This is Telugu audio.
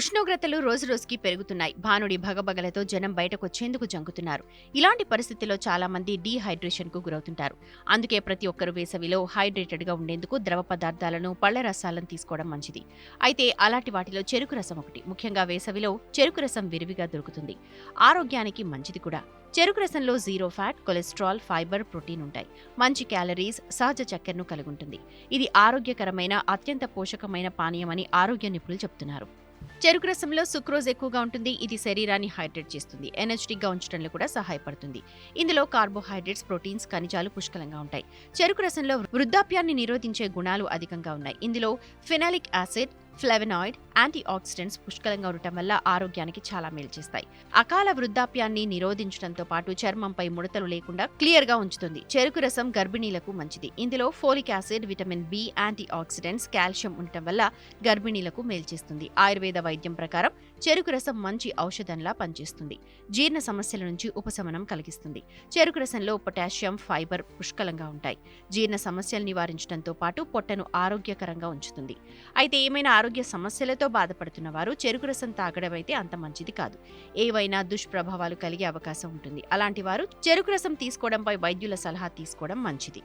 ఉష్ణోగ్రతలు రోజురోజుకి పెరుగుతున్నాయి. భానుడి భగభగలతో జనం బయటకొచ్చేందుకు జంకుతున్నారు. ఇలాంటి పరిస్థితిలో చాలా మంది డీహైడ్రేషన్కు గురవుతుంటారు. అందుకే ప్రతి ఒక్కరు వేసవిలో హైడ్రేటెడ్గా ఉండేందుకు ద్రవ పదార్థాలను పళ్ళ రసాలను తీసుకోవడం మంచిది. అయితే అలాంటి వాటిలో చెరుకు రసం ఒకటి. ముఖ్యంగా వేసవిలో చెరుకు రసం విరివిగా దొరుకుతుంది. ఆరోగ్యానికి మంచిది కూడా. చెరుకు రసంలో zero fat cholesterol fibre protein ఉంటాయి. మంచి క్యాలరీస్ సహజ చక్కెరను కలిగి ఉంటుంది ఇది ఆరోగ్యకరమైన అత్యంత పోషకమైన పానీయమని ఆరోగ్య నిపుణులు చెబుతున్నారు చెరుకు రసంలో సుక్రోజ్ ఎక్కువగా ఉంటుంది. ఇది శరీరాన్ని హైడ్రేట్ చేస్తుంది. ఎనర్జెటిక్గా ఉంచడంలో కూడా సహాయపడుతుంది. ఇందులో కార్బోహైడ్రేట్స్ ప్రోటీన్స్ ఖనిజాలు పుష్కలంగా ఉంటాయి. చెరుకు రసంలో వృద్ధాప్యాన్ని నిరోధించే గుణాలు అధికంగా ఉన్నాయి. ఇందులో phenolic acid flavonoid antioxidants పుష్కలంగా ఉండటం వల్ల ఆరోగ్యానికి చాలా మేలు చేస్తాయి. అకాల వృద్ధాప్యాన్ని నిరోధించడంతో పాటు చర్మంపై ముడతలు లేకుండా క్లియర్గా ఉంచుతుంది. చెరుకు రసం గర్భిణీలకు మంచిది. ఇందులో folic acid vitamin B antioxidants calcium ఉండటం వల్ల గర్భిణీలకు మేలు చేస్తుంది. ఆయుర్వేద వైద్యం ప్రకారం చెరుకు రసం మంచి ఔషధంలా పనిచేస్తుంది. జీర్ణ సమస్యల నుంచి ఉపశమనం కలిగిస్తుంది. చెరుకు రసంలో పొటాషియం ఫైబర్ పుష్కలంగా ఉంటాయి. జీర్ణ సమస్యలు నివారించడంతో పాటు పొట్టను ఆరోగ్యకరంగా ఉంచుతుంది. అయితే ఏమైనా ఆరోగ్య సమస్యలతో బాధపడుతున్న వారు చెరుకు రసం తాగడం అయితే అంత మంచిది కాదు. ఏవైనా దుష్ప్రభావాలు కలిగే అవకాశం ఉంటుంది. అలాంటి వారు చెరుకు రసం తీసుకోవడంపై వైద్యుల సలహా తీసుకోవడం మంచిది.